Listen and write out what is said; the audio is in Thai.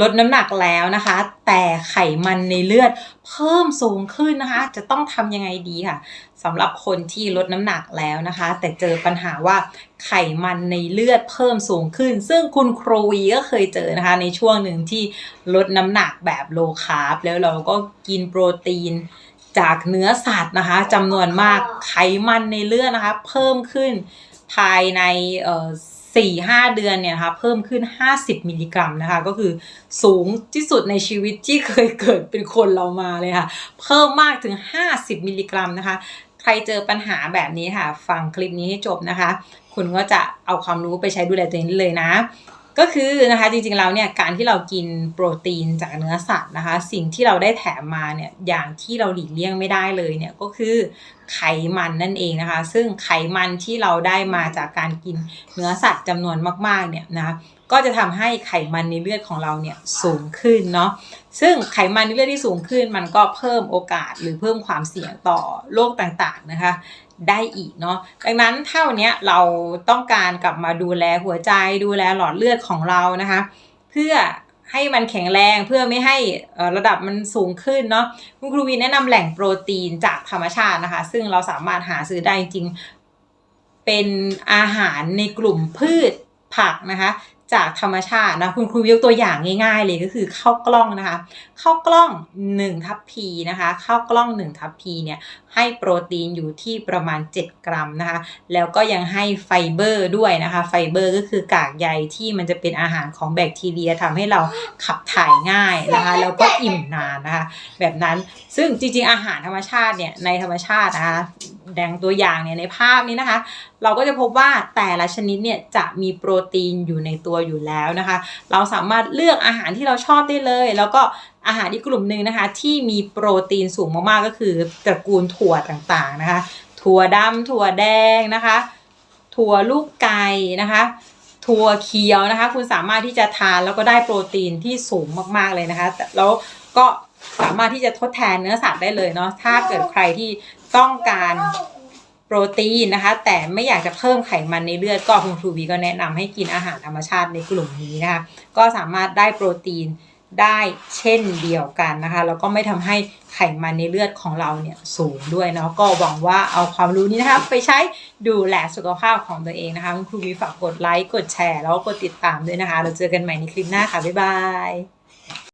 ลดน้ำหนักแล้วนะคะ แต่ไขมันในเลือดเพิ่มสูงขึ้นนะคะ จะต้องทำยังไงดีค่ะสำหรับคนที่ลดน้ำหนักแล้วนะคะ แต่เจอปัญหาว่าไขมันในเลือดเพิ่มสูงขึ้น ซึ่งคุณครูวีก็เคยเจอนะคะ ในช่วงหนึ่งที่ลดน้ำหนักแบบโลคาร์บแล้วเราก็กินโปรตีนจากเนื้อสัตว์นะคะจำนวนมากไขมันในเลือดนะคะ เพิ่มขึ้นภายในเอ่อ สี่ห้าเดือนเนี่ยนะคะเพิ่มขึ้น 50 มิลลิกรัมนะคะก็คือสูงที่สุดในชีวิตที่เคยเกิดเป็นคนเรามาเลยค่ะ เพิ่มมากถึง 50 มิลลิกรัมนะคะใครเจอปัญหาแบบนี้ค่ะ ฟังคลิปนี้ให้จบนะคะ คุณก็จะเอาความรู้ไปใช้ดูแลตัวเองเลยนะ ก็คือนะคะจริงๆแล้วเนี่ยการที่เรากินโปรตีนจากเนื้อสัตว์นะคะ สิ่งที่เราได้แถมมาเนี่ยอย่างที่เราหลีกเลี่ยงไม่ได้เลยเนี่ยก็คือไขมันนั่นเองนะคะ ซึ่งไขมันที่เราได้มาจากการกินเนื้อสัตว์จำนวนมากๆเนี่ยนะก็จะทำให้ไขมันในเลือดของเราเนี่ยสูงขึ้นเนาะซึ่งไขมันในเลือดที่สูงขึ้นมันก็เพิ่มโอกาสหรือเพิ่มความเสี่ยงต่อโรคต่างๆนะคะ ได้อีกเนาะดังนั้นถ้านี้เราต้องการกลับมาดูแลหัวใจดูแลหลอดเลือดของเรานะคะ เพื่อให้มันแข็งแรงเพื่อไม่ให้ระดับมันสูงขึ้นเนาะคุณครูวีแนะนำแหล่งโปรตีนจากธรรมชาตินะคะ ซึ่งเราสามารถหาซื้อได้จริงเป็นอาหารในกลุ่มพืชผักนะคะ จากธรรมชาตินะคุณครูยกตัวอย่างง่าย ๆ เลยก็คือข้าวกล้องนะคะข้าวกล้อง1ทัพพีนะคะข้าวกล้อง1ทัพพีเนี่ยให้โปรตีนอยู่ที่ประมาณ 7 กรัมนะคะแล้วก็ยังให้ไฟเบอร์ด้วยนะคะไฟเบอร์ก็คือกากใยที่มันจะเป็นอาหารของแบคทีเรียทำให้เราขับถ่ายง่ายนะคะแล้วก็อิ่มนานนะคะแบบนั้นซึ่งจริงๆอาหารธรรมชาติเนี่ยในธรรมชาตินะคะดงตัวอย่างเนี่ยในภาพนี้นะคะ เราก็จะพบว่าแต่ละชนิดเนี่ยจะมีโปรตีนอยู่ในตัวอยู่แล้วนะคะ เราสามารถเลือกอาหารที่เราชอบได้เลย แล้วก็อาหารอีกกลุ่มหนึ่งนะคะ ที่มีโปรตีนสูงมากๆก็คือตระกูลถั่วต่างๆนะคะ ถั่วดำถั่วแดงนะคะ ถั่วลูกไก่นะคะถั่วเขียวนะคะ คุณสามารถที่จะทานแล้วก็ได้โปรตีนที่สูงมากๆเลยนะคะแแล้วก็ สามารถที่จะทดแทนเนื้อสัตว์ได้เลยเนาะถ้าเกิดใครที่ต้องการโปรตีนนะคะ แต่ไม่อยากจะเพิ่มไขมันในเลือดก็คุณครูวีก็แนะนำให้กินอาหารธรรมชาติในกลุ่มนี้นะคะ ก็สามารถได้โปรตีนได้เช่นเดียวกันนะคะแล้วก็ไม่ทำให้ไขมันในเลือดของเราเนี่ยสูงด้วยเนาะก็หวังว่าเอาความรู้นี้นะคะไปใช้ดูแลสุขภาพของตัวเองนะคะคุณครูวีฝากกดไลค์กดแชร์ แล้วก็กดติดตามด้วยนะคะ เราเจอกันใหม่ในคลิปหน้าค่ะบ๊ายบาย